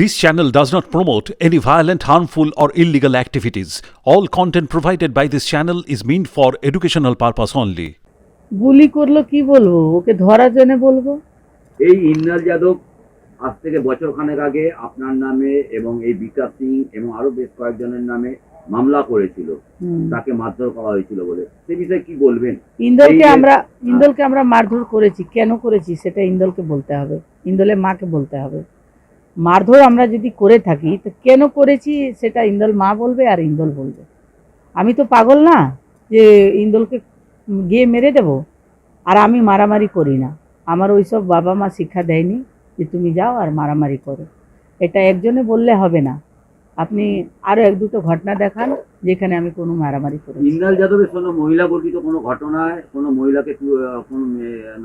This channel does not promote any violent, harmful, or illegal activities. All content provided by this channel is meant for educational purpose only. গুলি করল কি বলব? ওকে ধরার জন্য বলব? এই ইন্নাল যাদব আজ থেকে বছর খানেক আগে আপনার নামে এবং এই বিকাশ সিং এবং আরও বেশ কয়েকজনের নামে মামলা করেছিল। হুম। তাকে মারধর করা হয়েছিল বলে। সে বিষয়ে কি বলবেন? ইন্দলকে আমরা ইন্দলকে আমরা মারধর করেছি। কেন করেছি? সেটা ইন্দলকে বলতে হবে। ইন্দলের মাকে বলতে হবে। মারধর আমরা যদি করে থাকি, তো কেন করেছি সেটা ইন্দল মা বলবে আর ইন্দল বলবে। আমি তো পাগল না যে ইন্দলকে গিয়ে মেরে দেব? আর আমি মারামারি করি না। আমার ওইসব বাবা মা শিক্ষা দেয়নি যে তুমি যাও আর মারামারি করো। এটা একজনে বললে হবে না। আপনি আরও এক দুটো ঘটনা দেখান যেখানে আমি কোনো মারামারি করেছি। ইন্নাল যাদবের কোনো মহিলা গঠিত কোনো ঘটনায় কোনো মহিলাকে কোনো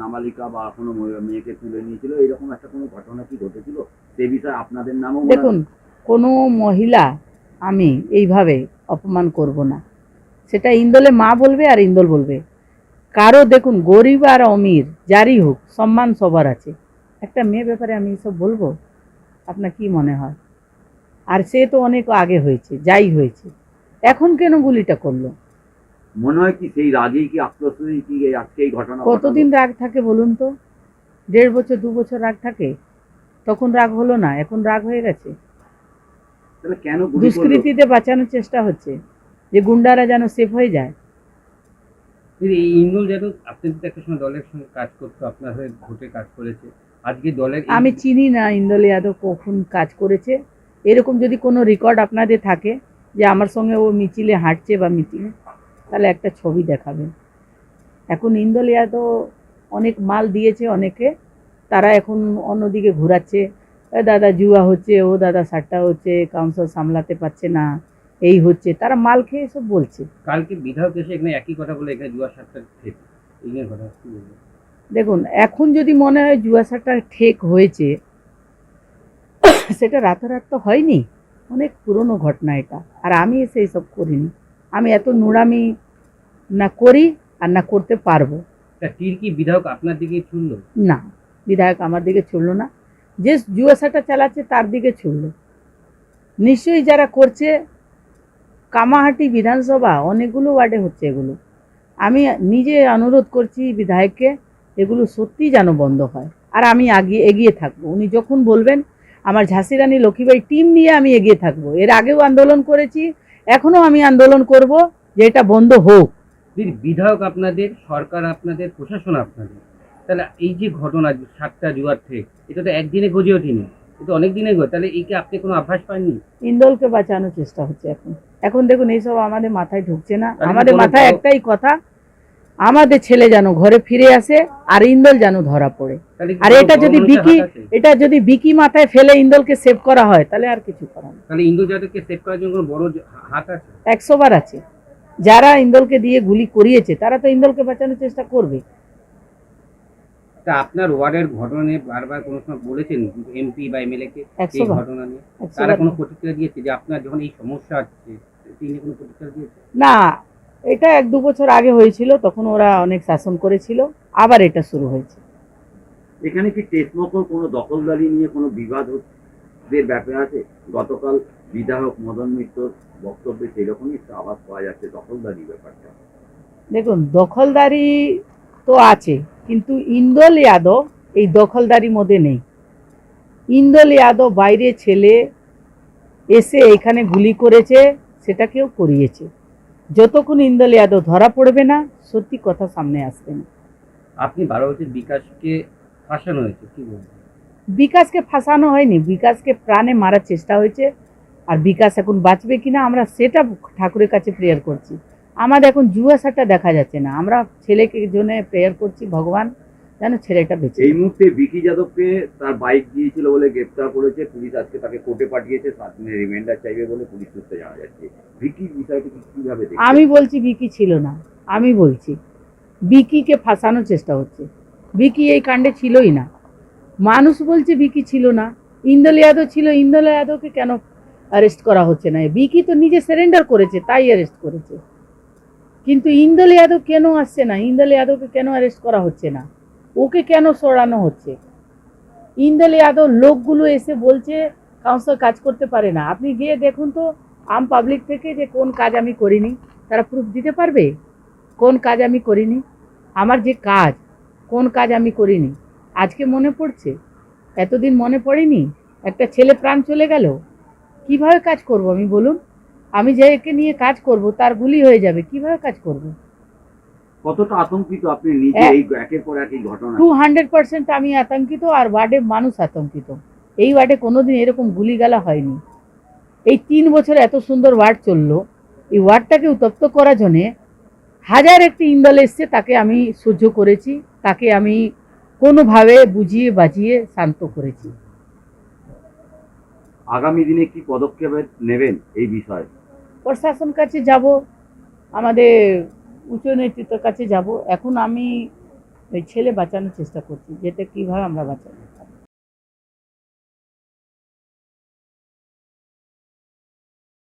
নাবালিকা বা কোনো মেয়েকে তুলে নিয়েছিল? এরকম একটা কোনো ঘটনা কি ঘটেছিল? সে বিষয়ে আপনাদের নামও দেখুন কোনো মহিলা আমি এইভাবে অপমান করব না। সেটা ইন্দলে মা বলবে আর ইন্দল বলবে। কারও দেখুন গরিব আর অমির যারই হোক সম্মান সবার আছে। একটা মেয়ে ব্যাপারে আমি এসব বলব? আপনার কি মনে হয়? আর সে তো অনেক আগে হয়েছে যাই হয়েছে। এখন কেন গুলিটা করল? মনে হয় কি সেই রাগেই কি আক্রোশ কি আজকে এই ঘটনা কতদিন রাগ থাকে বলুন তো? দেড় বছর দু বছর রাগ থাকে? তখন রাগ হলো না এখন রাগ হয়ে গেছে? তাহলে কেন গুলি করল? দুষ্কৃতীতে বাঁচানোর চেষ্টা হচ্ছে যে গুন্ডারা যেন সেফ হয়ে যায়। দিদি, এই ইন্দুল যাদব আপনাদের তো একটা সময় দলের সঙ্গে কাজ করতো আপনার হয়ে ভোটে কাজ করেছে। আজকে দলের এই- আমি চিনি না ইন্দল যাদব কখন কাজ করেছে। এরকম যদি কোনো রেকর্ড আপনাদের থাকে যে আমার সঙ্গে ও মিছিলে হাঁটছে বা মিটিংয়ে তাহলে একটা ছবি দেখাবেন। এখন ইন্দল তো অনেক মাল দিয়েছে অনেকে তারা এখন অন্যদিকে ঘোরাচ্ছে। "এ দাদা জুয়া হচ্ছে ও দাদা সাট্টা হচ্ছে কাউন্সিল সামলাতে পারছে না এই হচ্ছে তারা মাল খেয়ে সব বলছে। কালকে বিধায়ক এসে এখানে একই কথা বলে এখানে জুয়া সাতটা ঠিক এই নিয়ে কথা দেখুন এখন যদি মনে হয় জুয়াশাটা ঠেক হয়েছে সেটা রাতারাত তো হয়নি। অনেক পুরনো ঘটনা এটা। আর আমি সেই সব করিনি। আমি এত নোড়ামি না করি আর না করতে পারব। তীর কি বিধায়ক আপনার দিকে ছুড়লো? না বিধায়ক আমার দিকে ছুড়লো না। যে জুয়াশাটা চালাচ্ছে তার দিকে ছুড়লো। নিশ্চয়ই যারা করছে কামাহাটি বিধানসভা অনেকগুলো ওয়ার্ডে হচ্ছে এগুলো। আমি নিজে অনুরোধ করছি বিধায়ককে এগুলো সত্যি যেন বন্ধ হয়। আর আমি আগিয়ে এগিয়ে থাকব। উনি যখন বলবেন আমার ঝাঁসি রানী লক্ষ্মীবাই টিম নিয়ে আমি এগিয়ে থাকব। এর আগেও আন্দোলন করেছি এখনও আমি আন্দোলন করব যে এটা বন্ধ হোক। বিধায়ক আপনাদের সরকার আপনাদের প্রশাসন আপনাদের তাহলে এই যে ঘটনা সাতটা জুয়ার থেকে এটা তো একদিনে গজে ওঠেনি এটা অনেক দিনে গো তাহলে এই কি আপনি কোনো আভাস পাননি? ইন্দলকে বাঁচানোর চেষ্টা হচ্ছে এখন। এখন দেখুন এইসব আমাদের মাথায় ঢুকছে না। আমাদের মাথায় একটাই কথা আমাদের ছেলে যেন ঘরে ফিরে আসে আর ইন্দল যেন ধরা পড়ে। আর এটা যদি বিকি এটা যদি বিকি মাথায় ফেলে ইন্দলকে সেভ করা হয় তাহলে আর কিছু করার তাহলে ইন্দু যাদবকে সেভ করার জন্য কোনো বড় হাত আছে? একশো বার আছে। যারা ইন্দলকে দিয়ে গুলি করিয়েছে তারা তো ইন্দলকে বাঁচানোর চেষ্টা করবে। তা আপনার ওয়ার্ডের ঘটনা নিয়ে বারবার কোনো সময় বলেছেন এমপি বা এমএলএ কে এই ঘটনা নিয়ে? তারা কোনো প্রতিক্রিয়া দিয়েছে যে আপনার যখন এই সমস্যা আছে তিনি কোনো প্রতিক্রিয়া দিয়েছে না এটা এক দু বছর আগে হয়েছিল তখন ওরা অনেক শাসন করেছিল আবার এটা শুরু হয়েছে। এখানে কি টেস্টমকল কোনো দখলদারি নিয়ে কোনো বিবাদ হচ্ছে ব্যাপার আছে? গতকাল বিধায়ক মদন মিত্রর বক্তব্যে সেরকমই একটা আভাস পাওয়া যাচ্ছে দখলদারি ব্যাপারটা। দেখুন দখলদারি তো আছে কিন্তু ইন্দল যাদব এই দখলদারির মধ্যে নেই। ইন্দল যাদব বাইরে ছেলে এসে এখানে গুলি করেছে সেটা কেউ করিয়েছে। যতক্ষণ ইন্দল যাদব ধরা পড়বে না সত্যি কথা সামনে আসবে না। আপনি বারো বছর বিকাশকে ফাঁসানো হয়েছে কি বলবেন? বিকাশকে ফাঁসানো হয়নি বিকাশকে প্রাণে মারার চেষ্টা হয়েছে আর বিকাশ এখন বাঁচবে কিনা আমরা সেটা ঠাকুরের কাছে প্রেয়ার করছি। আমাদের এখন জুয়াশাটা দেখা যাচ্ছে না আমরা ছেলেকে জন্য প্রেয়ার করছি ভগবান। যেন ছেলেটা বেঁচে এই মুহূর্তে বিকি যাদবকে তার বাইক দিয়েছিল বলে গ্রেপ্তার করেছে পুলিশ আজকে তাকে কোর্টে পাঠিয়েছে সাত দিনের রিমাইন্ডার চাইবে বলে পুলিশ সূত্রে জানা যাচ্ছে। ভিকির বিষয়টি কীভাবে? আমি বলছি বিকি ছিল না আমি বলছি বিকিকে ফাঁসানোর চেষ্টা হচ্ছে। বিকি এই কাণ্ডে ছিলই না। মানুষ বলছে বিকি ছিল না। ইন্দল যাদব ছিল ইন্দল যাদবকে কেন অ্যারেস্ট করা হচ্ছে না? বিকি তো নিজে সারেন্ডার করেছে তাই অ্যারেস্ট করেছে। কিন্তু ইন্দল যাদব কেন আসছে না? ইন্দল যাদবকে কেন অ্যারেস্ট করা হচ্ছে না? ওকে কেন সরানো হচ্ছে? ইন্দল যাদব লোকগুলো এসে বলছে কাউন্সিলর কাজ করতে পারে না। আপনি গিয়ে দেখুন তো, আম পাবলিক থেকে যে কোন কাজ আমি করিনি, তারা প্রুফ দিতে পারবে? কোন কাজ আমি করিনি? আমার যে কাজ, কোন কাজ আমি করিনি? আজকে মনে পড়ছে? এতদিন মনে পড়েনি? একটা ছেলে প্রাণ চলে গেল? কীভাবে কাজ করব আমি বলুন? আমি যে একে নিয়ে কাজ করব, তার গুলি হয়ে যাবে, কীভাবে কাজ করব? কতটা আতঙ্কিত আপনি নিজে এই একের পর এক ঘটনা? টু হান্ড্রেড পার্সেন্ট আমি আতঙ্কিত আর ওয়ার্ডে মানুষ আতঙ্কিত। এই ওয়ার্ডে কোনোদিন এরকম গুলিগালা হয়নি। এই তিন বছর এত সুন্দর ওয়ার্ড চলল। এই ওয়ার্ডটাকে উত্তপ্ত করার জন্যে হাজার একটি ইন্দল এসছে তাকে আমি সহ্য করেছি তাকে আমি কোনোভাবে বুঝিয়ে বাজিয়ে শান্ত করেছি। আগামী দিনে কি পদক্ষেপ নেবেন এই বিষয়ে? প্রশাসন কাছে যাব আমাদের উচ্চ নেতৃত্বের কাছে যাব। এখন আমি ওই ছেলে বাঁচানোর চেষ্টা করছি, যেটা কীভাবে আমরা বাঁচাবো।